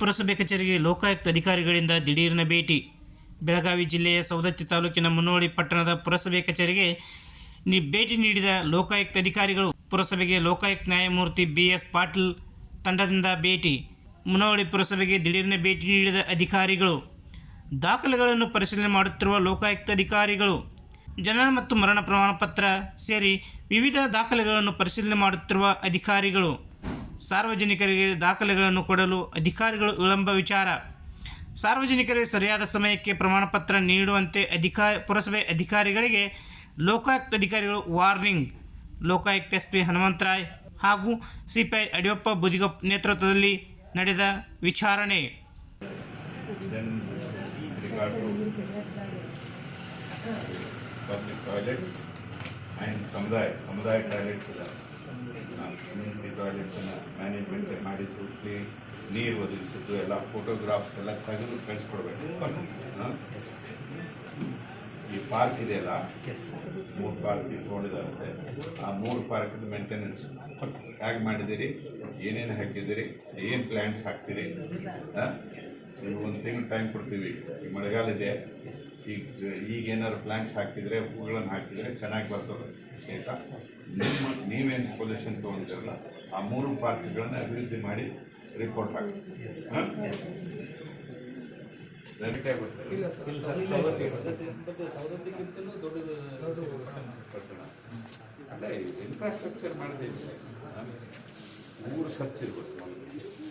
ಪುರಸಭೆ ಕಚೇರಿಗೆ ಲೋಕಾಯುಕ್ತ ಅಧಿಕಾರಿಗಳಿಂದ ದಿಢೀರಿನ ಭೇಟಿ. ಬೆಳಗಾವಿ ಜಿಲ್ಲೆಯ ಸವದತ್ತಿ ತಾಲೂಕಿನ ಮುನ್ನೋಳಿ ಪಟ್ಟಣದ ಪುರಸಭೆ ಕಚೇರಿಗೆ ಭೇಟಿ ನೀಡಿದ ಲೋಕಾಯುಕ್ತ ಅಧಿಕಾರಿಗಳು, ಪುರಸಭೆಗೆ ಲೋಕಾಯುಕ್ತ ನ್ಯಾಯಮೂರ್ತಿ ಬಿ ಎಸ್ ಪಾಟೀಲ್ ತಂಡದಿಂದ ಭೇಟಿ. ಮುನ್ನೋಳಿ ಪುರಸಭೆಗೆ ದಿಢೀರಿನ ಭೇಟಿ ನೀಡಿದ ಅಧಿಕಾರಿಗಳು, ದಾಖಲೆಗಳನ್ನು ಪರಿಶೀಲನೆ ಮಾಡುತ್ತಿರುವ ಲೋಕಾಯುಕ್ತ ಅಧಿಕಾರಿಗಳು, ಜನನ ಮತ್ತು ಮರಣ ಪ್ರಮಾಣ ಪತ್ರ ಸೇರಿ ವಿವಿಧ ದಾಖಲೆಗಳನ್ನು ಪರಿಶೀಲನೆ ಮಾಡುತ್ತಿರುವ ಅಧಿಕಾರಿಗಳು. ಸಾರ್ವಜನಿಕರಿಗೆ ದಾಖಲೆಗಳನ್ನು ಕೊಡಲು ಅಧಿಕಾರಿಗಳು ವಿಳಂಬ ವಿಚಾರ. ಸಾರ್ವಜನಿಕರಿಗೆ ಸರಿಯಾದ ಸಮಯಕ್ಕೆ ಪ್ರಮಾಣಪತ್ರ ನೀಡುವಂತೆ ಅಧಿಕಾರ, ಪುರಸಭೆ ಅಧಿಕಾರಿಗಳಿಗೆ ಲೋಕಾಯುಕ್ತ ಅಧಿಕಾರಿಗಳು warning, Lokayukta S P Hanumantharay ಹಾಗೂ ಸಿಪಿಐ ಯಡಿಯೂರಪ್ಪ ಬುದಿಗಪ್ಪ ನೇತೃತ್ವದಲ್ಲಿ ನಡೆದ ವಿಚಾರಣೆ. ಸಮುದಾಯ ಕಮ್ಯುನಿಟಿ ಟಾಯ್ಲೆಟ್ಸ್ ಮ್ಯಾನೇಜ್ಮೆಂಟ್ ಮಾಡಿದ್ದು ಕ್ಲೀನ್ ನೀರು ಒದಗಿಸಿದ್ದು, ಎಲ್ಲ ಫೋಟೋಗ್ರಾಫ್ಸ್ ಎಲ್ಲ ತೆಗೆದು ಕಳಿಸ್ಕೊಡ್ಬೇಕು? ಈ ಪಾರ್ಕ್ ಇದೆಯಲ್ಲ ಮೂರು ಪಾರ್ಕ್ ಇಟ್ಕೊಂಡಿದ್ದಾರೆ ಆ ಮೂರು ಪಾರ್ಕ್ ಮೇಂಟೆನೆನ್ಸ್ ಹೇಗೆ ಮಾಡಿದ್ದೀರಿ? ಏನೇನು ಹಾಕಿದ್ದೀರಿ? ಏನು ಪ್ಲ್ಯಾಂಟ್ಸ್ ಹಾಕ್ತೀರಿ? ಒಂದು ತಿಂಗ್ಳು ಟೈಮ್ ಕೊಡ್ತೀವಿ. ಈಗ ಮಳೆಗಾಲ ಇದೆ ಈಗ ಈಗ ಏನಾದ್ರು ಪ್ಲ್ಯಾಂಟ್ಸ್ ಹಾಕಿದರೆ ಹೂಗಳನ್ನು ಹಾಕಿದರೆ ಚೆನ್ನಾಗಿ ಬರ್ತದೆ. ಆಯಿತಾ? ನಿಮ್ಮ ನೀವೇನು ಪೊಲ್ಯೂಷನ್ ತೊಗೊಂಡಿರಲ್ಲ ಆ ಮೂರು ಪಾರ್ಕ್ಗಳನ್ನು ಅಭಿವೃದ್ಧಿ ಮಾಡಿ ರಿಪೋರ್ಟ್ ಪಟ್ಟಣ ಅಲ್ಲ ಇನ್ಫ್ರಾಸ್ಟ್ರಕ್ಚರ್ ಮಾಡಿದೆ ಊರು ಸ್ವಚ್ಛ ಇರ್ಬೇಕು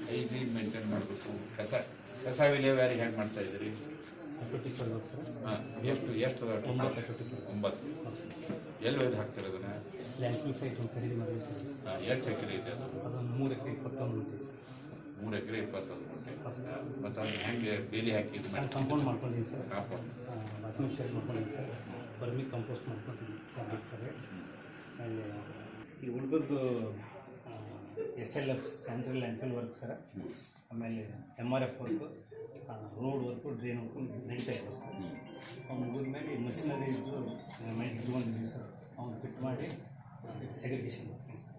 ಹೈಜೀನ್ ಮೇಂಟೈನ್ ಮಾಡಬೇಕು. ಕಸ ಕಸ ವಿಲೇವಾರಿ ಹೆಂಗೆ ಮಾಡ್ತಾ ಇದ್ರಿ ಹಾಂ ಎಷ್ಟು ಎಷ್ಟು ಒಂಬತ್ತು ಎಲ್ಲಿ ಒಯ್ದು ಹಾಕ್ತಾರೆ ಅದನ್ನು? ಸೈಟ್ ಖರೀದಿ ಮಾಡಿದ್ವಿ ಸರ್. ಹಾಂ ಎಷ್ಟು ಎಕರೆ ಇದೆ ಅದು? ಅದೊಂದು ಮೂರು ಎಕರೆ ಇಪ್ಪತ್ತೊಂದು ಗುಂಟೆ ಸರ್. ಮೂರು ಎಕರೆ ಇಪ್ಪತ್ತೊಂದು ಗುಂಟೆ ಮತ್ತು ಅದು ಹೆಂಗೆ ಬೇಲಿ ಹಾಕಿ ಕಂಪೌಂಡ್ ಮಾಡ್ಕೊಂಡಿದ್ದೀನಿ ಸರ್. ಕಾಂಪೌಂಡ್. ಬಾತ್ರೂಮ್ ಶೇರ್ ಮಾಡ್ಕೊಂಡಿದ್ದೀನಿ ಸರ್. ಬರ್ಮಿ ಕಂಪೋಸ್ಟ್ ಮಾಡ್ಕೊಂಡಿದ್ದೀನಿ ಚೆನ್ನಾಗಿ ಸರ್. ಆಮೇಲೆ ಈ ಉಳಿದದ್ದು S L F central landfill work sir. ಆಮೇಲೆ M R F work road work drain work ನಡೀತಾ ಇದೆ ಸರ್. ಅವ್ನು ಮುಗಿದ್ಮೇಲೆ ಮಷಿನರೀಸು ಮೈಂಡ್ ಇಟ್ಕೊಂಡಿದ್ದೀವಿ ಸರ್. ಅವ್ನು ಫಿಟ್ ಮಾಡಿ ಸೆಗ್ರಿಗೇಷನ್ ಮಾಡ್ತೀನಿ ಸರ್.